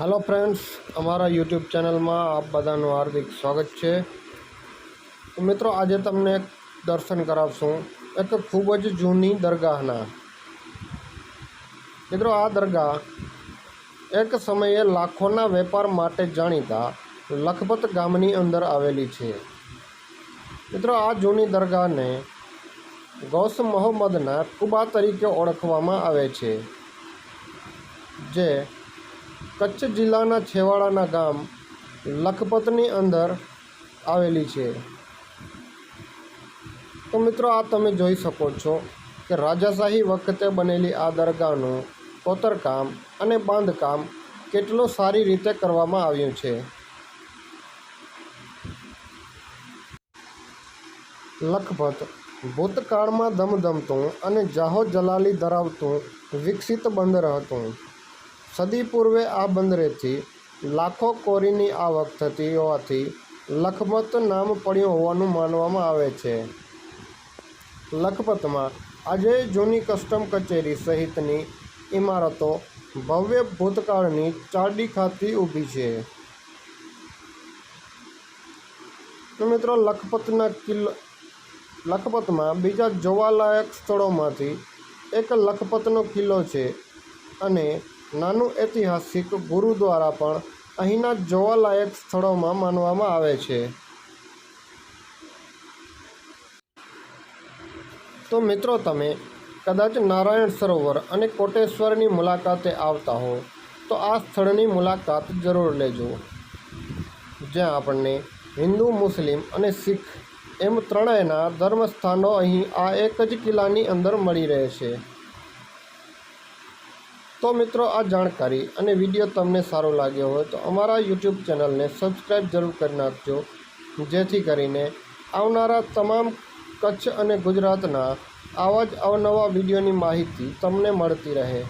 Hello friends અમારા YouTube ચેનલમાં આપ બધાનું હાર્દિક સ્વાગત છે. મિત્રો, આજે તમને દર્શન કરાવશું. એક ખૂબ જ જૂની દરગાહના. મિત્રો, આ દરગાહ એક સમયે લાખોના વેપાર માટે જાણીતા લખપત ગામની અંદર આવેલી છે. મિત્રો, આ જૂની દરગાહને ગૌસ મોહમ્મદના કુબા તરીકે ઓળખવામાં આવે છે. જે કચ્છ જિલ્લાના છેવાડાના ગામ લખપતની અંદર આવેલી છે. તો મિત્રો આ તમે જોઈ શકો છો કે રાજાશાહી વખતે બનેલી આ દરગાહનું કોતરકામ અને બાંધકામ કેટલું સારી રીતે કરવામાં આવ્યું છે. લખપત ભૂતકાળમાં ધમધમતું અને જાહો જલાલી ધરાવતું વિકસિત બંદર હતું. સદી પૂર્વે આ બંદરેથી લાખો કોરીની આવક થતી હોવાથી લખપત નામ પડ્યું હોવાનું માનવામાં આવે છે. લખપતમાં આજે જૂની કસ્ટમ કચેરી સહિતની ઇમારતો ભવ્ય ભૂતકાળની ચારડી ખાતી ઊભી છે. મિત્રો લખપતના કિલ્લો, લખપતમાં બીજા જોવાલાયક સ્થળોમાંથી એક લખપતનો કિલ્લો છે અને નાનું ઐતિહાસિક ગુરુદ્વારા પણ અહીંના જોવાલાયક સ્થળોમાં માનવામાં આવે છે. તો મિત્રો તમે કદાચ નારાયણ સરોવર અને કોટેશ્વરની મુલાકાતે આવતા હો, તો આ સ્થળની મુલાકાત જરૂર લેજો. જ્યાં આપણને હિન્દુ, મુસ્લિમ અને શીખ એમ ત્રણેયના ધર્મસ્થાનો અહીં આ એક જ કિલ્લાની અંદર મળી રહે છે તો મિત્રો આ જાણકારી અને વીડિયો તમને સારો લાગ્યો હોય તો અમારા યુટ્યુબ ચેનલને સબસ્ક્રાઈબ જરૂર કરી નાખજો, જેથી કરીને આવનારા તમામ કચ્છ અને ગુજરાતના આવા જ અવનવા વિડીયોની માહિતી તમને મળતી રહે.